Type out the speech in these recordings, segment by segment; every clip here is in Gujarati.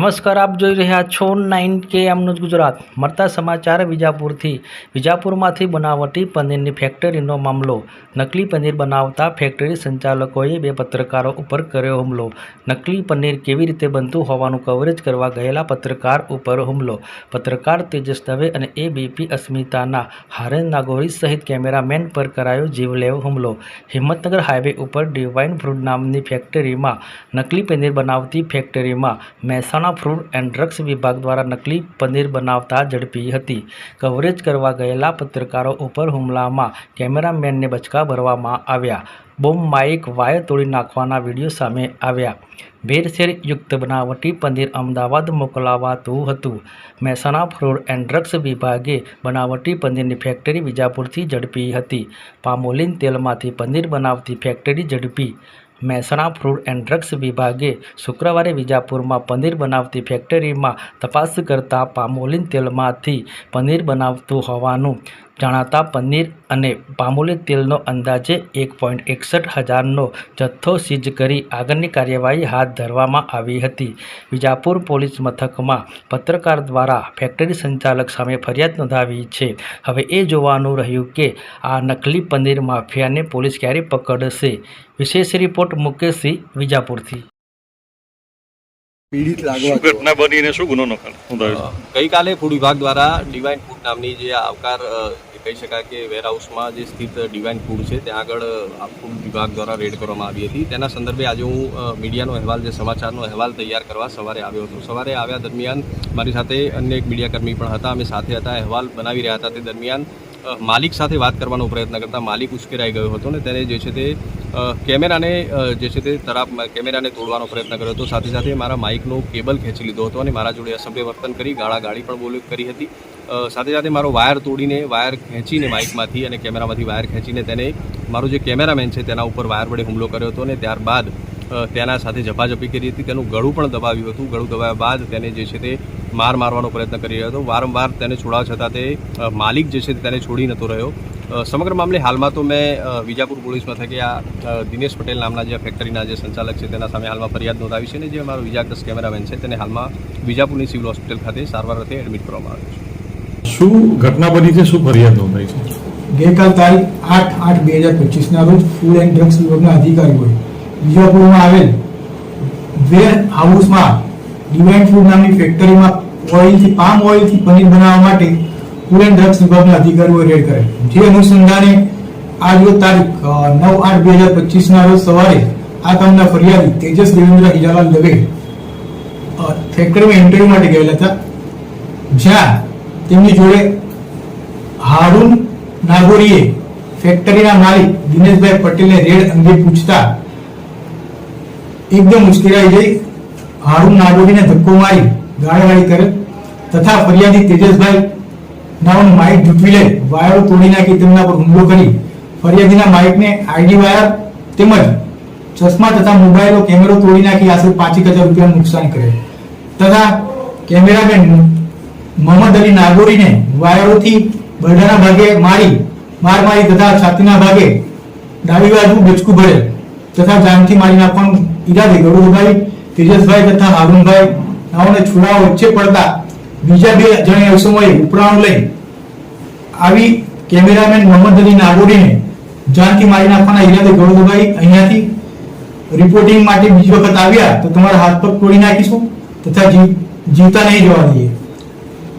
નમસ્કાર, આપ જોઈ રહ્યા છો નાઇન કે એમનું ગુજરાત. મળતા સમાચાર વિજાપુરથી. વિજાપુરમાંથી બનાવટી પનીરની ફેક્ટરીનો મામલો. નકલી પનીર બનાવતા ફેક્ટરી સંચાલકોએ બે પત્રકારો ઉપર કર્યો હુમલો. નકલી પનીર કેવી રીતે બનતું હોવાનું કવરેજ કરવા ગયેલા પત્રકાર ઉપર હુમલો. પત્રકાર તેજસ દવે અને એબીપી અસ્મિતાના હારેન નાગોરી સહિત કેમેરામેન પર કરાયો જીવલેવ હુમલો. હિંમતનગર હાઈવે ઉપર ડિવાઇન ફ્રૂટ નામની ફેક્ટરીમાં નકલી પનીર બનાવતી ફેક્ટરીમાં મહેસાણા ફ્રૂટ એન્ડ ડ્રગ્સ વિભાગ દ્વારા નકલી પનીર બનાવતા ઝડપી હતી. કવરેજ કરવા ગયેલા પત્રકારો ઉપર હુમલામાં કેમેરામેનને બચકા ભરવામાં આવ્યા. બોમ્બ માઇક વાયર તોડી નાખવાના વીડિયો સામે આવ્યા. ભેરસેર યુક્ત બનાવટી પનીર અમદાવાદ મોકલાવાતું હતું. મહેસાણા ફ્રૂડ એન્ડ ડ્રગ્સ વિભાગે બનાવટી પનીરની ફેક્ટરી વિજાપુરથી ઝડપી હતી. પામોલીન તેલમાંથી પનીર બનાવતી ફેક્ટરી ઝડપી મહેસાણા ફ્રૂડ એન્ડ ડ્રગ્સ વિભાગે શુક્રવારે વિજાપુરમાં પનીર બનાવતી ફેક્ટરીમાં તપાસ કરતા પામોલીન તેલમાંથી પનીર બનાવતું હોવાનું જણાતા પનીર અને પામુલી તેલનો અંદાજે એક પોઈન્ટ એકસઠ હજારનો જથ્થો સીઝ કરી આગળની કાર્યવાહી હાથ ધરવામાં આવી હતી. વિજાપુર પોલીસ મથકમાં પત્રકાર દ્વારા ફેક્ટરી સંચાલક સામે ફરિયાદ નોંધાવી છે. હવે એ જોવાનું રહ્યું કે આ નકલી પનીર માફિયાને પોલીસ ક્યારે પકડશે. વિશેષ રિપોર્ટ મુકેશસિંહ વિજાપુરથી. પીડિત લાગવા ઘટના બની શું ગુનો નોંધાયો ગઈકાલે ફૂડ વિભાગ દ્વારા ડિવાઇન ફૂડ નામની જે આવકાર કહી શકાય કે વેરહાઉસમાં જે સ્થિત ડિવાઇન ફૂડ છે, ત્યાં આગળ આ ફૂડ વિભાગ દ્વારા રેડ કરવામાં આવી હતી. તેના સંદર્ભે આજે હું મીડિયાનો અહેવાલ, જે સમાચારનો અહેવાલ તૈયાર કરવા સવારે આવ્યો હતો. સવારે આવ્યા દરમિયાન મારી સાથે અન્ય એક મીડિયાકર્મી પણ હતા. અમે સાથે હતા, અહેવાલ બનાવી રહ્યા હતા. તે દરમિયાન માલિક સાથે વાત કરવાનો પ્રયત્ન કરતા માલિક ઉશ્કેરાઈ ગયો હતો ને તેને જે છે તે કેમેરાને જે છે તે તરાપ કેમેરાને તોડવાનો પ્રયત્ન કર્યો હતો. સાથે સાથે મારા માઇકનો કેબલ ખેંચી લીધો હતો અને મારા જોડે અસભ્ય વર્તન કરી ગાળા ગાળી પણ બોલી, કરી હતી. સાથે સાથે મારો વાયર તોડીને, વાયર ખેંચીને માઇકમાંથી અને કેમેરામાંથી વાયર ખેંચીને તેને, મારો જે કેમેરામેન છે તેના ઉપર વાયર વડે હુમલો કર્યો હતો અને ત્યારબાદ તેના સાથે ઝપાઝપી કરી હતી. તેનું ગળું પણ દબાવ્યું હતું. ગળું દબાવ્યા બાદ તેને જે છે તે માર મારવાનો પ્રયત્ન કરી રહ્યો હતો. વારંવાર તેને છોડાવવા છતાં તે માલિક જે છે તેને છોડી નહોતો રહ્યો. સમગ્ર મામલે હાલમાં તો મેં વિજાપુર પોલીસ મથકે આ દિનેશ પટેલ નામના જે ફેક્ટરીના જે સંચાલક છે તેના સામે હાલમાં ફરિયાદ નોંધાવી છે અને જે અમારો વિજાગ્રસ્ત કેમેરામેન છે તેને હાલમાં વિજાપુરની સિવિલ હોસ્પિટલ ખાતે સારવાર અર્થે એડમિટ કરવામાં આવ્યો છે. શું ઘટના બની છે શું ફરિયાદ નોંધાઈ છે? ગઈકાલ તારીખ આઠ આઠ બે હજાર પચીસના રોજ ફૂડ એન્ડ ડ્રગ્સ વિભાગના અધિકારીઓએ વિજાપુરમાં આવેલ વેર હાઉસમાં ડિવાઇન ફૂડ નામની ફેક્ટરીમાં ઓઇલથી પામ ઓઇલથી પનીર બનાવવા માટે ફૂડ એન્ડ ડ્રગ્સ વિભાગના અધિકારીઓએ રેડ કરેલ જે અનુસંધાને આજ તારીખ નવ આઠ બે હજાર પચીસના રોજ સવારે આ કામના ફરિયાદી તેજસ દેવેન્દ્ર હિજાલાલ દવે ફેક્ટરીમાં ઇન્ટરવ્યુ માટે ગયેલા હતા. જ્યાં તેમની જોડે હારૂન નાગોરીએ ફેક્ટરીના માલિક દિનેશભાઈ પટેલને રેડ અંગે પૂછતા એકદમ ઉશ્કેરાઈ જઈ હારૂન નાગોરીને ધક્કો મારી ગાળવાળી કરે તથા ફરિયાદી તેજસભાઈ નાવન માઇક ઝૂંટવી લઈ વાયરો તોડી નાખી, તેમના પર હુમલો કરી. ફરિયાદીના માઇકને આઈડી વાયર તેમજ ચશ્મા તથા મોબાઈલો કેમેરો તોડી નાખી, આશરે પાંચેક હજાર રૂપિયાનું નુકસાન કરે. તથા કેમેરામેન મોહમ્મદ અલી નાગોરીને વાયરોથી બરડાના ભાગે મારી માર મારી તથા છાતીના ભાગે ડાબી બાજુ બચકું ભરે તથા જાનથી મારી નાખવાનું ઈરાદે દબાવી તેજસભાઈ તથા હારૂનભાઈ નાઓને છોડાવવા વચ્ચે પડતા બીજા બે જણ અસમયે ઉપરાણું લઈ આવી કેમેરામેન મોહમ્મદ અલી નાગોરીને જાનથી મારી નાખવાના ઈરાદે ગળું દબાવી અહીંયાથી રિપોર્ટિંગ માટે બીજી વખત આવ્યા તો તમારા હાથ પગ તોડી નાખીશું તથા જીવતા નહીં જવા દઈએ.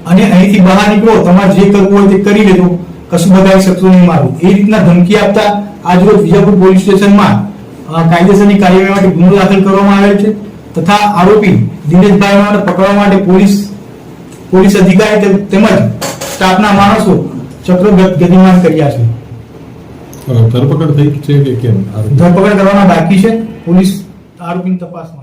અને અહીંથી બહાર નીકળો તમારે જે કરવું હોય તે કરી લેજો. કશું બગાડી શકશો નહીં મારું. એ રીતના ધમકી આપતા આજરોજ વિજાપુર પોલીસ સ્ટેશનમાં કાયદેસરની કાર્યવાહી માટે ગુનો દાખલ કરવામાં આવેલ છે તથા આરોપી દિનેશભાઈ પકડવા માટે પોલીસ પોલીસ અધિકારી તેમજ સ્ટાફના માણસો ચક્રો ગતિમાન કર્યા છે. ધરપકડ થઈ છે કે કેમ? ધરપકડ કરવાના બાકી છે. પોલીસ આરોપીની તપાસમાં.